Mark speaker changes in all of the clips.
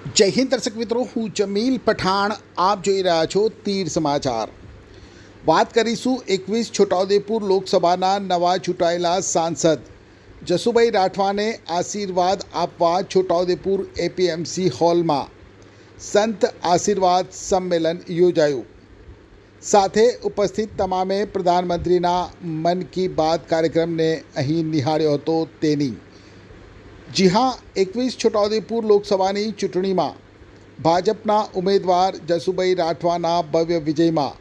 Speaker 1: જય હિન્દ દર્શક મિત્રો, હું જમીલ પઠાણ, આપ જોઈ રહ્યા છો તીર સમાચાર. વાત કરીશું એકવીસ છોટાઉદેપુર લોકસભાના નવા ચૂંટાયેલા સાંસદ. જસુભાઈ રાઠવાને આશીર્વાદ આપવા છોટાઉદેપુર એપીએમસી હોલમાં. સંત આશીર્વાદ સંમેલન યોજાયું. સાથે ઉપસ્થિત તમામે પ્રધાનમંત્રીના મન કી બાત કાર્યક્રમને અહીં નિહાળ્યો હતો તેની. જી હા, એકવીસ છોટાઉદેપુર લોકસભાની ચૂંટણીમાં ભાજપના ઉમેદવાર જસુભાઈ રાઠવાના ભવ્ય વિજયમાં.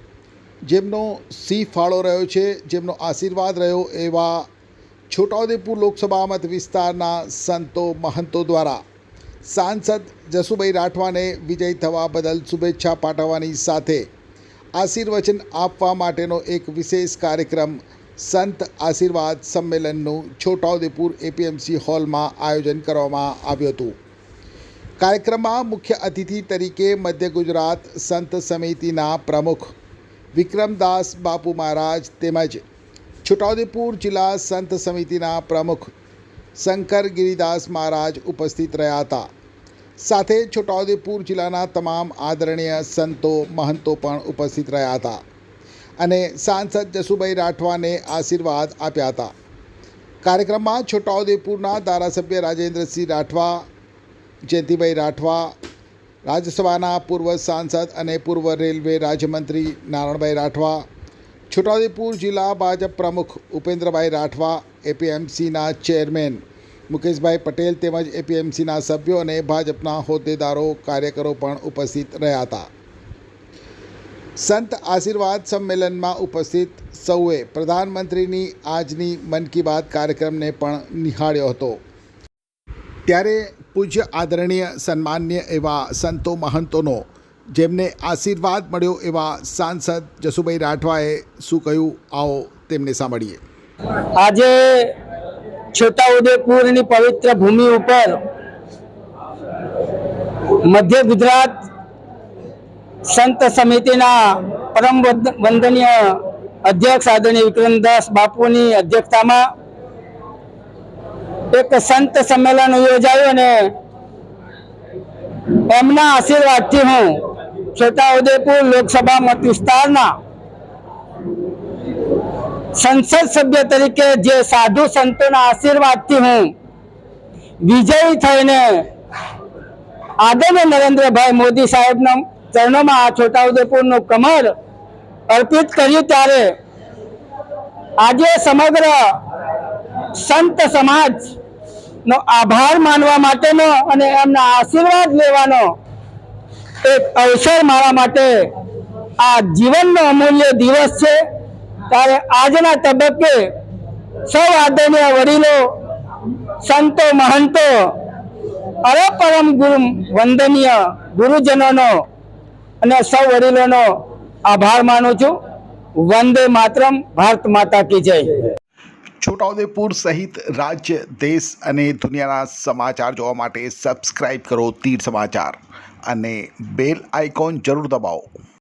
Speaker 1: જેમનો સિંહ ફાળો રહ્યો છે, જેમનો આશીર્વાદ રહ્યો એવા છોટાઉદેપુર લોકસભા મત વિસ્તારના સંતો મહંતો દ્વારા. સાંસદ જસુભાઈ રાઠવાને વિજય થવા બદલ શુભેચ્છા પાઠવવાની સાથે આશીર્વચન આપવા માટેનો એક વિશેષ કાર્યક્રમ સંત આશીર્વાદ સંમેલનનું છોટાઉદેપુર એપીએમસી હોલમાં આયોજન કરવામાં આવ્યું હતું. કાર્યક્રમમાં મુખ્ય અતિથિ તરીકે મધ્ય ગુજરાત સંત સમિતિના પ્રમુખ વિક્રમદાસ બાપુ મહારાજ તેમજ છોટાઉદેપુર જિલ્લા સંત સમિતિના પ્રમુખ શંકર ગિરિદાસ મહારાજ ઉપસ્થિત રહ્યા હતા. સાથે છોટાઉદેપુર જિલ્લાના તમામ આદરણીય સંતો મહંતો પણ ઉપસ્થિત રહ્યા હતા. અને સાંસદ જસુભાઈ રાઠવાને આશીર્વાદ આપ્યા હતા. કાર્યક્રમમાં છોટાઉદેપુરના ધારાસભ્ય રાજેન્દ્રસિંહ રાઠવા, જયંતિભાઈ રાઠવા, રાજ્યસભાના પૂર્વ સાંસદ અને પૂર્વ રેલવે રાજ્યમંત્રી નારણભાઈ રાઠવા, છોટાઉદેપુર જિલ્લા ભાજપ પ્રમુખ ઉપેન્દ્રભાઈ રાઠવા, એપીએમસીના ચેરમેન મુકેશભાઈ પટેલ તેમજ એપીએમસીના સભ્યો અને ભાજપના હોદ્દેદારો, કાર્યકરો પણ ઉપસ્થિત રહ્યા હતા. સંત આશીર્વાદ સંમેલનમાં ઉપસ્થિત સૌએ પ્રધાનમંત્રીની આજની મન કી બાત કાર્યક્રમને પણ નિહાળ્યો હતો. ત્યારે પૂજ્ય આદરણીય, સન્માન્ય એવા સંતો મહંતોનો, જેમને આશીર્વાદ મળ્યો એવા સાંસદ જસુભાઈ રાઠવાએ શું કહ્યું, આવો તેમને સાંભળીએ.
Speaker 2: આજે છોટાઉદેપુરની પવિત્ર ભૂમિ ઉપર મધ્ય ગુજરાત સંત સમિતિના પરમ વંદ- વંદનીય અધ્યક્ષ આદરણીય વિક્રમદાસ બાપુની અધ્યક્ષતામાં એક સંત સંમેલન યોજાયું અને એમના આશીર્વાદથી હું છોટાઉદેપુર લોકસભા મત વિસ્તારના સંસદ સભ્ય તરીકે જે સાધુ સંતોના આશીર્વાદથી હું વિજયી થઈને આદરણીય નરેન્દ્રભાઈ મોદી સાહેબના ચરણોમાં આ છોટાઉદેપુરનું કમર અર્પિત કર્યું ત્યારે આજે સમગ્ર સંત સમાજ નો આભાર માનવા માટેનો અને એમના આશીર્વાદ લેવાનો એક અવસર મારા માટે આ જીવનનો અમૂલ્ય દિવસ છે. ત્યારે આજના તબક્કે સૌ આદરણીય વડીલો, સંતો, મહંતો, અરે પરમ ગુરુ, વંદનીય ગુરુજનોનો અને સૌ વડીલોનો આભાર માનું છું. વંદે માતરમ, ભારત માતા કી જય.
Speaker 1: છોટાઉદેપુર સહિત રાજ્ય, દેશ અને દુનિયાના સમાચાર જોવા માટે સબસ્ક્રાઇબ કરો તીર સમાચાર અને બેલ આઇકોન જરૂર દબાવો.